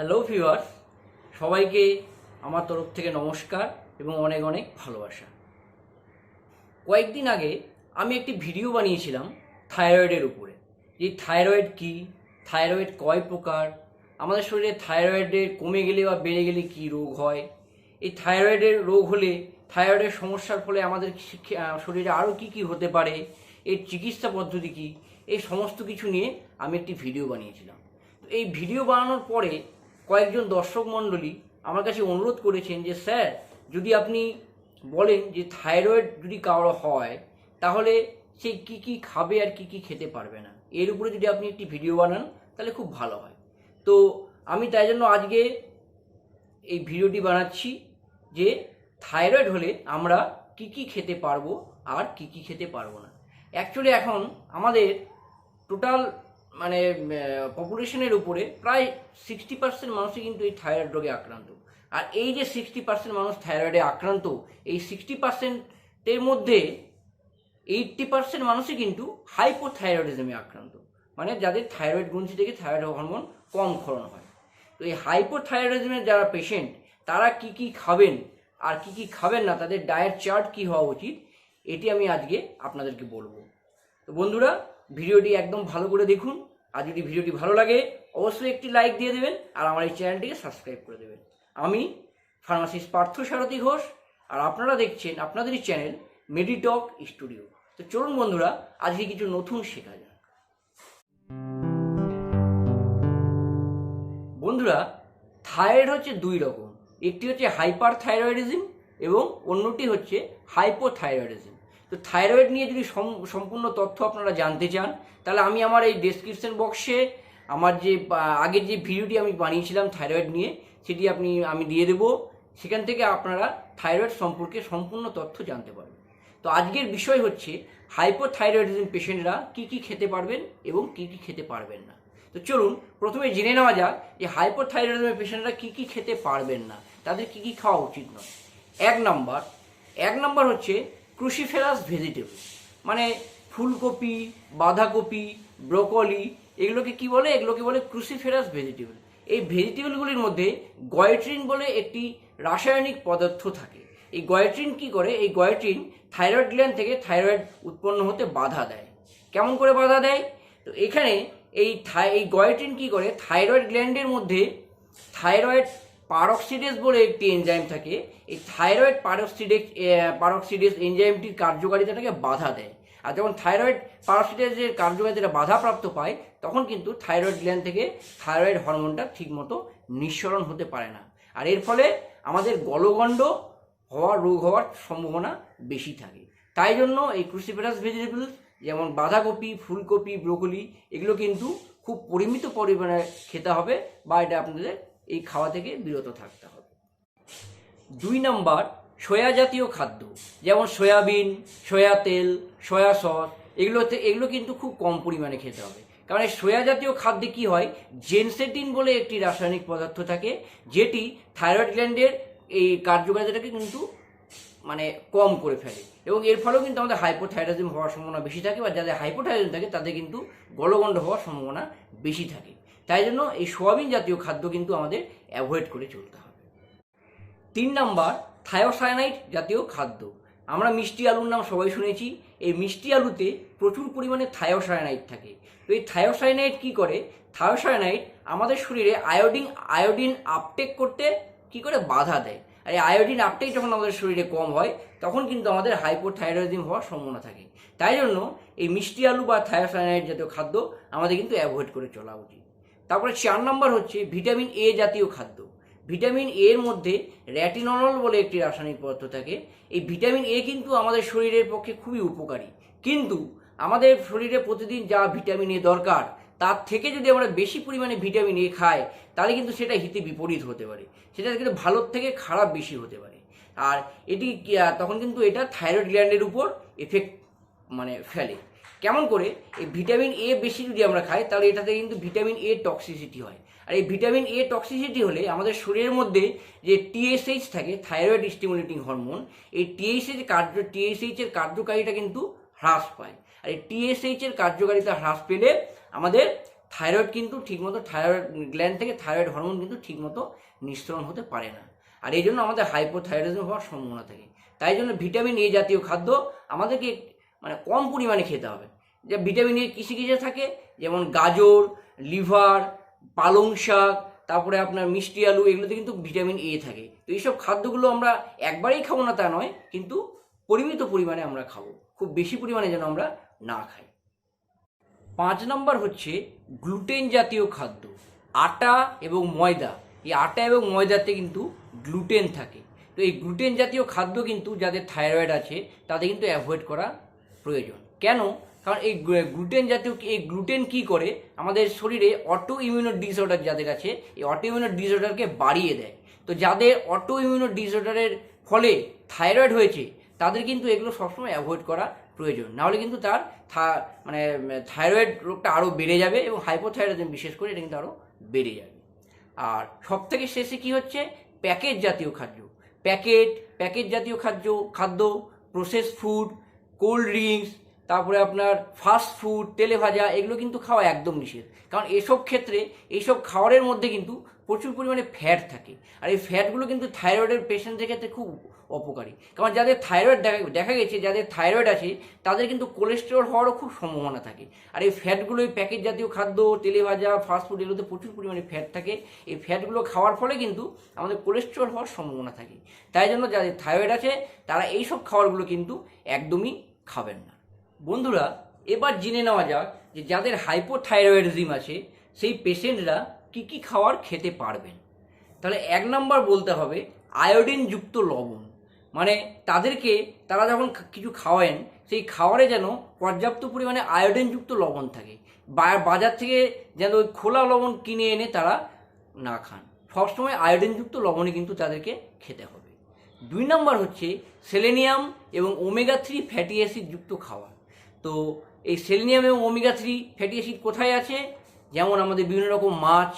Hello viewers সবাইকে আমার তরফ থেকে নমস্কার এবং অনেক অনেক ভালোবাসা। কয়েকদিন আগে আমি একটি ভিডিও বানিয়েছিলাম থাইরয়েডের উপরে। যে থাইরয়েড কি? থাইরয়েড কয় প্রকার? আমাদের শরীরে থাইরয়েডের কমে গেলে বা বেড়ে গেলে কি রোগ হয়? এই থাইরয়েডের রোগ হলে, থাইরয়েডের সমস্যার ফলে আমাদের শরীরে আরও কি কি হতে পারে? এর চিকিৎসা পদ্ধতি কি? এই সমস্ত কিছু নিয়ে আমি একটি ভিডিও বানিয়েছিলাম। তো এই ভিডিও বানানোর পরে কয়েকজন দর্শক মণ্ডলী আমার কাছে অনুরোধ করেছেন যে, স্যার, যদি আপনি বলেন যে থাইরয়েড যদি কারও হয়, তাহলে সে কি কি খাবে আর কি কি খেতে পারবে না? এর উপরে যদি আপনি একটি ভিডিও বানান, তাহলে খুব ভালো হয়। তো আমি তাই জন্য আজকে এই ভিডিওটি বানাচ্ছি যে, থাইরয়েড হলে আমরা কি কি খেতে পারব আর কি কি খেতে পারব না? অ্যাকচুয়ালি এখন আমাদের টোটাল মানে পপুলেশনের উপরে প্রায় সিক্সটি পার্সেন্ট মানুষই কিন্তু এই থাইরয়েড রোগে আক্রান্ত। আর এই যে সিক্সটি পার্সেন্ট মানুষ থাইরয়েডে আক্রান্ত, এই সিক্সটি পার্সেন্টের মধ্যে এইটটি পার্সেন্ট মানুষই কিন্তু হাইপোথাইরয়েডিজমে আক্রান্ত। মানে যাদের থাইরয়েড গ্রন্থি থেকে থাইরয়েড হরমোন কম ক্ষরণ হয়। তো এই হাইপোথাইরয়েডিজমের যারা পেশেন্ট তারা কি কি খাবেন আর কি কি খাবেন না, তাদের ডায়েট চার্ট কি হওয়া উচিত, এটি আমি আজকে আপনাদেরকে বলব। তো বন্ধুরা, ভিডিওটি একদম ভালো করে দেখুন আর যদি ভিডিওটি ভালো লাগে, অবশ্যই একটি লাইক দিয়ে দেবেন আর আমার এই চ্যানেলটিকে সাবস্ক্রাইব করে দেবেন। আমি ফার্মাসিস্ট পার্থ সারথী ঘোষ আর আপনারা দেখছেন আপনাদেরই চ্যানেল মেডিটক স্টুডিও। তো চলুন বন্ধুরা, আজকে কিছু নতুন শেখা যাক। বন্ধুরা, থাইরয়েড হচ্ছে দুই রকম, একটি হচ্ছে হাইপার থাইরয়েডিজম এবং অন্যটি হচ্ছে হাইপোথাইরয়েডিজম। তো থাইরয়েড নিয়ে যদি সম্পূর্ণ তথ্য আপনারা জানতে চান, তাহলে আমি আমার এই ডেসক্রিপশন বক্সে আমার যে আগের যে ভিডিওটি আমি বানিয়েছিলাম থাইরয়েড নিয়ে, সেটি আপনি, আমি দিয়ে দেবো। সেখান থেকে আপনারা থাইরয়েড সম্পর্কে সম্পূর্ণ তথ্য জানতে পারবেন। তো আজকের বিষয় হচ্ছে হাইপোথাইরয়েডিজম পেশেন্টরা কি কি খেতে পারবেন এবং কি কি খেতে পারবেন না। তো চলুন, প্রথমে জেনে নেওয়া যাক যে হাইপোথাইরয়েডিজমের পেশেন্টরা কি কি খেতে পারবেন না। তাদের কি কি খাওয়া উচিত নয়। এক নাম্বার এক নাম্বার হচ্ছে ক্রুশিফেরাস ভেজিটেবল মানে ফুলকপি, বাঁধাকপি, ব্রোকলি, এগুলোকে কি বলে? এগুলোকে বলে ক্রুসিফেরাস ভেজিটেবল এই ভেজিটেবলগুলির মধ্যে গয়েট্রিন বলে একটি রাসায়নিক পদার্থ থাকে। এই গয়েট্রিন কি করে? এই গয়েট্রিন থাইরয়েড গ্ল্যান্ড থেকে থাইরয়েড উৎপন্ন হতে বাধা দেয়। কেমন করে বাধা দেয়? তো এখানে এই থাই এই গয়েট্রিন কি করে? থাইরয়েড গ্ল্যান্ডের মধ্যে থাইরয়েড পারক্সিডেস বলে একটি এনজাইম থাকে। এই থাইরয়েড পারক্সিডেস পারক্সিডেস এনজাইমটির কার্যকারিতাটাকে বাধা দেয়। আর যখন থাইরয়েড পারক্সিডেসের কার্যকারিতাটা বাধাপ্রাপ্ত পায়, তখন কিন্তু থাইরয়েড গ্ল্যান্ড থেকে থাইরয়েড হরমোনটা ঠিকমতো নিঃসরণ হতে পারে না। আর এর ফলে আমাদের গলগণ্ড হওয়ার, রোগ হওয়ার সম্ভাবনা বেশি থাকে। তাই জন্য এই ক্রুসিফেরাস ভেজিটেবলস যেমন বাঁধাকপি, ফুলকপি, ব্রোকলি, এগুলো কিন্তু খুব পরিমিত পরিমাণে খেতে হবে বা এটা আপনাদের এই খাওয়া থেকে বিরত থাকতে হবে। দুই নাম্বার, সয়া জাতীয় খাদ্য, যেমন সয়াবিন, সয়া তেল, সয়া সস, এগুলোতে, এগুলো কিন্তু খুব কম পরিমাণে খেতে হবে। কারণ এই সয়া জাতীয় খাদ্যে কি হয়? জেনসেটিন বলে একটি রাসায়নিক পদার্থ থাকে, যেটি থাইরয়েড গ্ল্যান্ডের এই কার্যকারিতাটাকে কিন্তু মানে কম করে ফেলে। এবং এর ফলেও কিন্তু আমাদের হাইপোথাইরয়েডিজম হওয়ার সম্ভাবনা বেশি থাকে বা যাদের হাইপোথাইরয়েডিজম থাকে, তাদের কিন্তু গলগণ্ড হওয়ার সম্ভাবনা বেশি থাকে। তাই জন্য এই সোয়াবিন জাতীয় খাদ্য কিন্তু আমাদের অ্যাভয়েড করে চলতে হবে। তিন নাম্বার থায়োসায়ানাইট জাতীয় খাদ্য। আমরা মিষ্টি আলুর নাম সবাই শুনেছি, এই মিষ্টি আলুতে প্রচুর পরিমাণে থায়োসায়ানাইট থাকে। তো এই থায়োসায়ানাইট কী করে? থায়োসায়ানাইট আমাদের শরীরে আয়োডিন আয়োডিন আপটেক করতে কি করে? বাধা দেয়। আর এই আয়োডিন আপটেক যখন আমাদের শরীরে কম হয়, তখন কিন্তু আমাদের হাইপোথাইরয়েডিজম হওয়ার সম্ভাবনা থাকে। তাই জন্য এই মিষ্টি আলু বা থায়োসায়ানাইট জাতীয় খাদ্য আমাদের কিন্তু অ্যাভয়েড করে চলা উচিত। তারপরে চার নম্বর হচ্ছে ভিটামিন এ জাতীয় খাদ্য। ভিটামিন এ এর মধ্যে র্যাটিনল বলে একটি রাসায়নিক পদার্থ থাকে। এই ভিটামিন এ কিন্তু আমাদের শরীরের পক্ষে খুবই উপকারী। কিন্তু আমাদের শরীরে প্রতিদিন যা ভিটামিন এ দরকার, তার থেকে যদি আমরা বেশি পরিমাণে ভিটামিন এ খাই, তাহলে কিন্তু সেটা হিতে বিপরীত হতে পারে। সেটা কিন্তু ভালোর থেকে খারাপ বেশি হতে পারে। আর এটি তখন কিন্তু এটা থাইরয়েড গ্ল্যান্ডের উপর এফেক্ট মানে ফেলে। কেমন করে? এই ভিটামিন এ বেশি যদি আমরা খাই, তাহলে এটাতে কিন্তু ভিটামিন এ টক্সিসিটি হয়। আর এই ভিটামিন এ টক্সিসিটি হলে আমাদের শরীরের মধ্যে যে টিএসএইচ থাকে থাইরয়েড স্টিমুলেটিং হরমোন এই টিএসএইচ কার্য টিএসএইচ এর কার্যকারিতা কিন্তু হ্রাস পায়। আর এই টিএসএইচ এর কার্যকারিতা হ্রাস পেলে আমাদের থাইরয়েড কিন্তু ঠিকমতো থাইরয়েড গ্ল্যান্ড থেকে থাইরয়েড হরমোন কিন্তু ঠিকমতো নিঃসরণ হতে পারে না। আর এই জন্য আমাদের হাইপোথাইরয়েডিজম হওয়ার সম্ভাবনা থাকে। তাই জন্য ভিটামিন এ জাতীয় খাদ্য আমাদেরকে মানে কম পরিমাণে খেতে হবে। যে ভিটামিন এ কিসে থাকে, যেমন গাজর, লিভার, পালং শাক, তারপরে আপনার মিষ্টি আলু, এগুলোতে কিন্তু ভিটামিন এ থাকে। তো এইসব খাদ্যগুলো আমরা একবারেই খাব না তা নয়, কিন্তু পরিমিত পরিমাণে আমরা খাব। খুব বেশি পরিমাণে যেন আমরা না খাই। পাঁচ নম্বর হচ্ছে গ্লুটেন জাতীয় খাদ্য। আটা এবং ময়দা। এই আটা এবং ময়দাতে কিন্তু গ্লুটেন থাকে। তো এই গ্লুটেন জাতীয় খাদ্য কিন্তু যাদের থাইরয়েড আছে, তাদের কিন্তু অ্যাভয়েড করা প্রয়োজন। কেন? কারণ এই গ্লুটেন জাতীয় এই গ্লুটেন কি করে? আমাদের শরীরে অটো ইমিউনো ডিসঅর্ডার যাদের আছে, এই অটো ইমিউনো ডিসঅর্ডারকে বাড়িয়ে দেয়। তো যাদের অটো ইমিউনো ডিসঅর্ডারের ফলে থাইরয়েড হয়েছে, তাদের কিন্তু এগুলো সবসময় অ্যাভয়েড করা প্রয়োজন। নাহলে কিন্তু তার মানে থাইরয়েড রোগটা আরও বেড়ে যাবে এবং হাইপোথাইরয়েডিজম বিশেষ করে এটা কিন্তু আরও বেড়ে যাবে। আর সব থেকে শেষে কি হচ্ছে? প্যাকেট জাতীয় খাদ্য। প্যাকেট প্যাকেট জাতীয় খাদ্য খাদ্য প্রসেস ফুড কোল্ড ড্রিঙ্কস, তারপরে আপনার ফাস্ট ফুড তেলে ভাজা এগুলো কিন্তু খাওয়া একদম নিষেধ। কারণ এসব ক্ষেত্রে এইসব খাবারের মধ্যে কিন্তু প্রচুর পরিমাণে ফ্যাট থাকে। আর এই ফ্যাটগুলো কিন্তু থাইরয়েডের পেশেন্টদের ক্ষেত্রে খুব অপকারী। কারণ যাদের থাইরয়েড দেখা দেখা গেছে, যাদের থাইরয়েড আছে, তাদের কিন্তু কোলেস্টেরল হওয়ারও খুব সম্ভাবনা থাকে। আর এই ফ্যাটগুলো এই প্যাকেট জাতীয় খাদ্য তেলে ভাজা ফাস্টফুড এগুলোতে প্রচুর পরিমাণে ফ্যাট থাকে। এই ফ্যাটগুলো খাওয়ার ফলে কিন্তু আমাদের কোলেস্টেরল হওয়ার সম্ভাবনা থাকে। তাই জন্য যাদের থাইরয়েড আছে, তারা এই সব খাবারগুলো কিন্তু একদমই খাবেন না। বন্ধুরা, এবার জেনে নেওয়া যাক যে যাদের হাইপোথাইরয়েডিজম আছে, সেই পেশেন্টরা কি কি খাবার খেতে পারবেন। তাহলে এক নম্বর বলতে হবে, আয়োডিনযুক্ত লবণ। মানে তাদেরকে তারা যখন কিছু খাওয়ান সেই খাবারে যেন পর্যাপ্ত পরিমাণে আয়োডিনযুক্ত লবণ থাকে। বাজার থেকে যেন ওই খোলা লবণ কিনে এনে তারা না খান। সবসময় আয়োডিনযুক্ত লবণই কিন্তু তাদেরকে খেতে হবে। দুই নম্বর হচ্ছে সেলেনিয়াম এবং ওমেগা থ্রি ফ্যাটি অ্যাসিড যুক্ত খাবার তো এই সেলেনিয়াম এবং ওমেগা থ্রি ফ্যাটি অ্যাসিড কোথায় আছে? যেমন আমাদের বিভিন্ন রকম মাছ,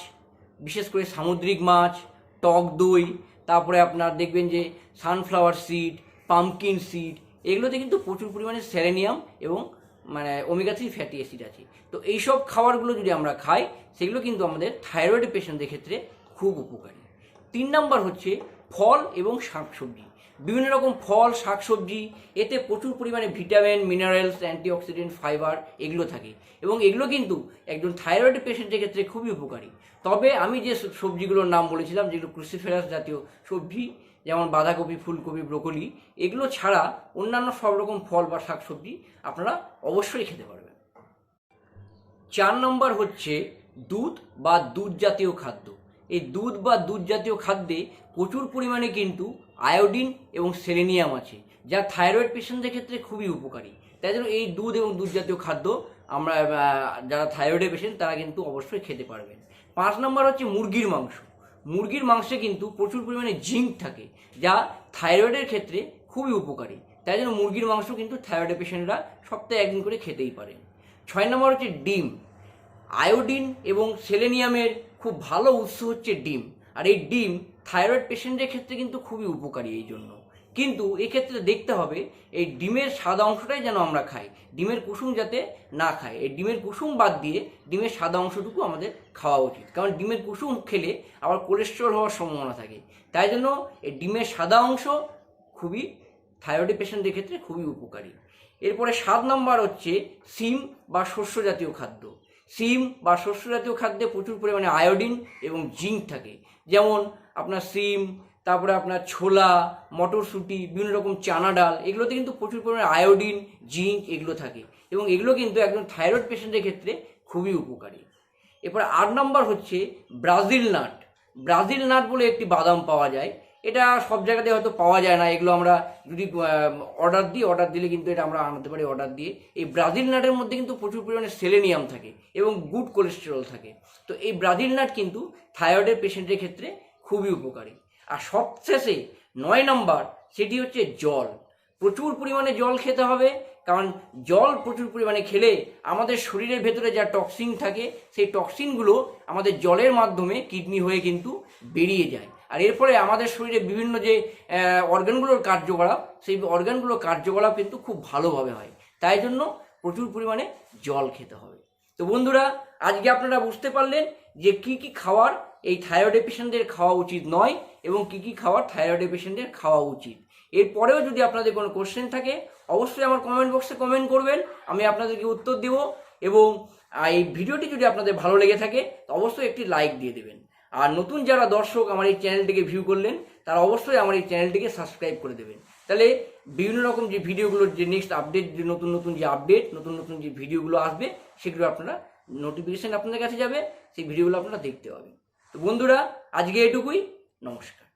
বিশেষ করে সামুদ্রিক মাছ, টক দই, তারপরে আপনার দেখবেন যে সানফ্লাওয়ার সিড পামকিন সিড এগুলোতে কিন্তু প্রচুর পরিমাণে সেলেনিয়াম এবং মানে ওমেগা থ্রি ফ্যাটি অ্যাসিড আছে। তো এইসব খাবারগুলো যদি আমরা খাই, সেগুলো কিন্তু আমাদের থাইরয়েড পেশেন্টদের ক্ষেত্রে খুব উপকারী। তিন নাম্বার হচ্ছে ফল এবং শাকসবজি। বিভিন্ন রকম ফল, শাকসবজি, এতে প্রচুর পরিমাণে ভিটামিন মিনারেলস অ্যান্টিঅক্সিডেন্ট ফাইবার এগুলো থাকে। এবং এগুলো কিন্তু একজন থাইরয়েড পেশেন্টের ক্ষেত্রে খুবই উপকারী। তবে আমি যে সবজিগুলোর নাম বলেছিলাম, যেগুলো ক্রুসিফেরাস জাতীয় সবজি, যেমন বাঁধাকপি, ফুলকপি ব্রোকলি এগুলো ছাড়া অন্যান্য সব রকম ফল বা শাকসবজি আপনারা অবশ্যই খেতে পারবেন। চার নম্বর হচ্ছে দুধ বা দুধ জাতীয় খাদ্য। এই দুধ বা দুধ জাতীয় খাদ্যে প্রচুর পরিমাণে কিন্তু আয়োডিন এবং সেলেনিয়াম আছে, যা থাইরয়েড পেশেন্টদের ক্ষেত্রে খুবই উপকারী। তাই জন্য এই দুধ এবং দুধ জাতীয় খাদ্য আমরা যারা থাইরয়েডের পেশেন্ট, তারা কিন্তু অবশ্যই খেতে পারবেন। পাঁচ নম্বর হচ্ছে মুরগির মাংস। মুরগির মাংসে কিন্তু প্রচুর পরিমাণে জিঙ্ক থাকে, যা থাইরয়েডের ক্ষেত্রে খুবই উপকারী। তাই জন্য মুরগির মাংস কিন্তু থাইরয়েডের পেশেন্টরা সপ্তাহে একদিন করে খেতেই পারেন। ছয় নম্বর হচ্ছে ডিম। আয়োডিন এবং সেলেনিয়ামের খুব ভালো উৎস হচ্ছে ডিম। আর এই ডিম থাইরয়েড পেশেন্টের ক্ষেত্রে কিন্তু খুবই উপকারী এই জন্য। কিন্তু এক্ষেত্রে দেখতে হবে, এই ডিমের সাদা অংশটাই যেন আমরা খাই। ডিমের কুসুম যাতে না খাই এই ডিমের কুসুম বাদ দিয়ে ডিমের সাদা অংশটুকু আমাদের খাওয়া উচিত। কারণ ডিমের কুসুম খেলে আবার কোলেস্ট্রল হওয়ার সম্ভাবনা থাকে। তাই জন্য এই ডিমের সাদা অংশ খুবই থাইরয়েড পেশেন্টদের ক্ষেত্রে খুবই উপকারী। এরপরে সাত নম্বর হচ্ছে সিম বা শস্য জাতীয় খাদ্য। সিম বা শস্য জাতীয় খাদ্যে প্রচুর পরিমাণে আয়োডিন এবং জিঙ্ক থাকে। যেমন আপনার সিম, তারপরে আপনার ছোলা, মটরশুঁটি, বিভিন্ন রকম চানা ডাল, এগুলোতে কিন্তু প্রচুর পরিমাণে আয়োডিন, জিঙ্ক এগুলো থাকে এবং এগুলো কিন্তু একজন থাইরয়েড পেশেন্টের ক্ষেত্রে খুবই উপকারী। এরপর আট নম্বর হচ্ছে ব্রাজিল নাট। ব্রাজিল নাট বলে একটি বাদাম পাওয়া যায়। এটা সব জায়গাতে হয়তো পাওয়া যায় না। এগুলো আমরা যদি অর্ডার দিই অর্ডার দিলে কিন্তু এটা আমরা আনতে পারি অর্ডার দিয়ে। এই ব্রাজিল নাটের মধ্যে কিন্তু প্রচুর পরিমাণে সেলেনিয়াম থাকে এবং গুড কোলেস্টেরল থাকে। তো এই ব্রাজিল নাট কিন্তু থাইরয়েডের পেশেন্টের ক্ষেত্রে খুবই উপকারী। আর সবশেষে নয় নম্বর, সেটি হচ্ছে জল। প্রচুর পরিমাণে জল খেতে হবে, কারণ জল প্রচুর পরিমাণে খেলে আমাদের শরীরের ভেতরে যা টক্সিন থাকে, সেই টক্সিনগুলো আমাদের জলের মাধ্যমে কিডনি হয়ে কিন্তু বেরিয়ে যায়। আর এর ফলে আমাদের শরীরে বিভিন্ন যে অর্গানগুলোর কার্যকলাপ, সেই অর্গানগুলোর কার্যকলাপ কিন্তু খুব ভালোভাবে হয়। তাই জন্য প্রচুর পরিমাণে জল খেতে হবে। তো বন্ধুরা, আজকে আপনারা বুঝতে পারলেন যে কি কি খাওয়ার এই থাইরয়েড পেশেন্টদের খাওয়া উচিত নয় এবং কি কি খাওয়ার থাইরয়েড পেশেন্টদের খাওয়া উচিত। এরপরেও যদি আপনাদের কোনো কোশ্চেন থাকে, অবশ্যই আমার কমেন্ট বক্সে কমেন্ট করবেন, আমি আপনাদেরকে উত্তর দেব এবং এই ভিডিওটি যদি আপনাদের ভালো লেগে থাকে, তো অবশ্যই একটি লাইক দিয়ে দেবেন। আর নতুন যারা দর্শক আমার এই চ্যানেলটিকে ভিউ করলেন, তারা অবশ্যই আমার এই চ্যানেলটিকে সাবস্ক্রাইব করে দেবেন। তাহলে বিভিন্ন রকম যে ভিডিওগুলোর যে নেক্সট আপডেট যে নতুন নতুন যে আপডেট নতুন নতুন যে ভিডিওগুলো আসবে, সেগুলো আপনারা নোটিফিকেশান আপনাদের কাছে যাবে, সেই ভিডিওগুলো আপনারা দেখতে পাবেন। তো বন্ধুরা, আজকে এটুকুই, নমস্কার।